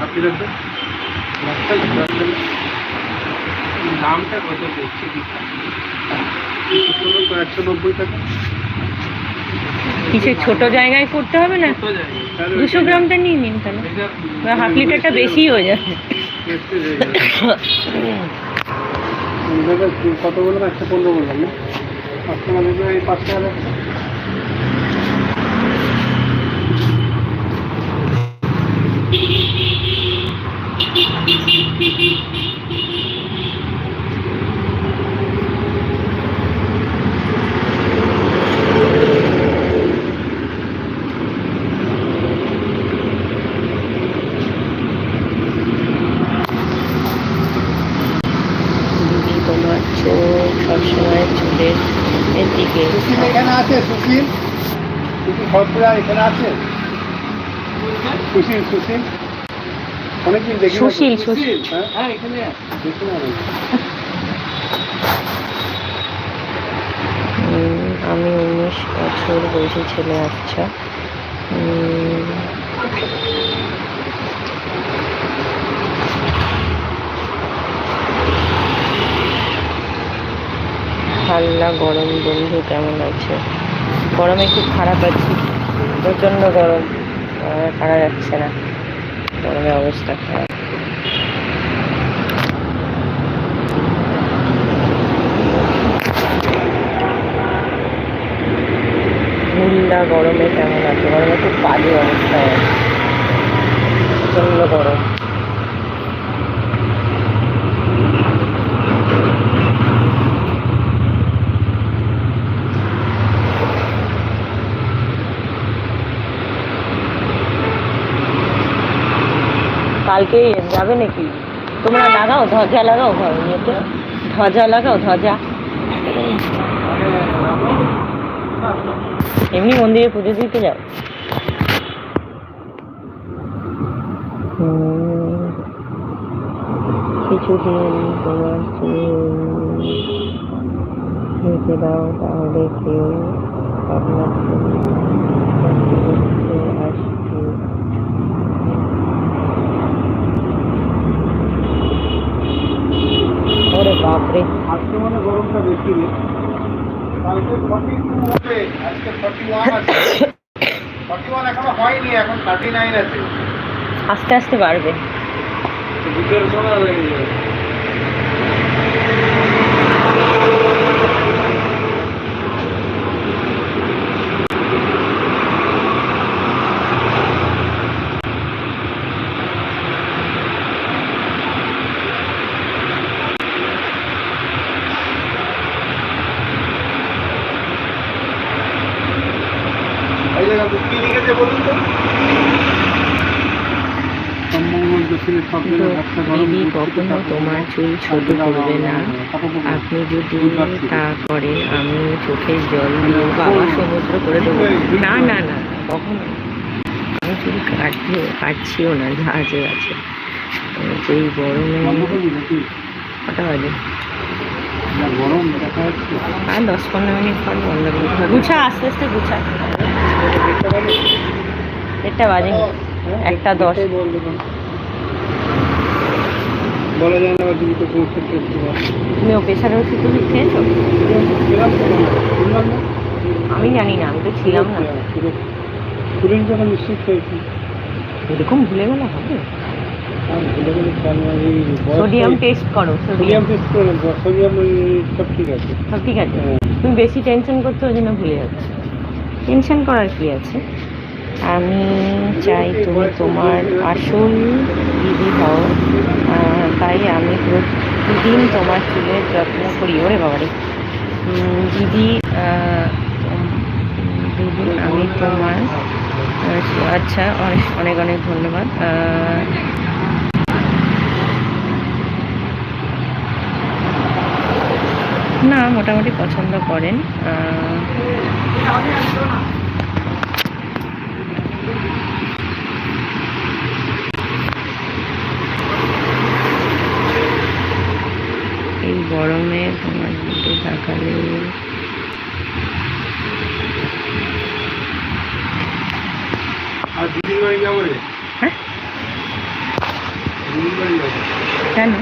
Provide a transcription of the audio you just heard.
হাতি দামটা কত দেখছি একশো নব্বই টাকা কিছু ছোট জায়গায়। করতে হবে না দুশো গ্রামটা নিয়ে নিন তাহলে। হাফ লিটারটা বেশি হয়ে যাবে। কত বললাম? একশো পনেরো বললাম না? পাঁচশো মানে যে এই পাঁচ টাকা রাখো। দিদি তোমার চোখ সবসময় চুলের এর দিকে। সুশীল এখানে আছে সুশীল? সুশীল সরপুরা এখানে আছে? সুশীল সুশীল? অনেকদিন দেখি সুশীল, সুশীল। হ্যাঁ? এখানে আমি। উম, আমি উনিশ বছর বয়সী ছেলে আচ্ছা। হাল্লা গরম, বন্ধু, কেমন আছে? গরমে খুব খারাপ আছি, প্রচণ্ড গরম। গরমে যাচ্ছে না গরমের অবস্থা খারাপ। হুল্লা গরমে কেমন আছে? গরমে খুব বাজে অবস্থায় আছে প্রচণ্ড গরম কালকে যাবে নাকি? তোমরা লাগাও, ধ্বজা লাগাও, ঘর ইয়েতে ধ্বজা লাগাও, ধ্বজা। এমনি মন্দিরে পুজো দিতে যাও। কিছুদিন তোমার দাও তাহলে কেউ আপনার বাপরে। আজকে মানে গরমটা বেশি রে। কালকে ফর্টি টু হবে আজকে ফর্টি ওয়ান আছে। ফর্টি ওয়ান এখনও হয়নি এখন থার্টি নাইন আছে। আস্তে আস্তে বাড়বে। সময় যাবে কি লিখেছে বলুন তো? দিদি কখনো তোমার চুল ছোট করবে না। আপনি যদি তা করে আমি চোখের জল দিয়ে বাবা সমুদ্র করে দেবো। না না না কখনো আমি চুল কাটতে কাটছিও না জাহাজে আছে। যেই গরমে কটা বাজে? যাচ্ছে আর দশ পনেরো মিনিট পর বন্ধ করব গুছা আস্তে আস্তে গুছা। দেড়টা বাজে। একটা দশ। তুমি ও ওষুধ খেয়েছো? আমি জানি না আমি তো ছিলাম না। এরকম ভুলে গেলে হবে। সোডিয়াম টেস্ট করো সোডিয়াম টেস্ট করে সোডিয়াম সব ঠিক আছে। সব ঠিক আছে। হ্যাঁ। তুমি বেশি টেনশন করছ ওই জন্য ভুলে যাচ্ছ। টেনশন করার কি আছে? আমি চাই তুমি তোমার আসল দিদি হও। তাই আমি প্রতিদিন তোমার চুলের যত্ন করি। ওরে বাবারে। দিদি দিদি আমি তোমার আচ্ছা অনেক অনেক অনেক ধন্যবাদ। না মোটামুটি পছন্দ করেন। এই গরমে তোমার দিকে তাকালে বাজার কেন?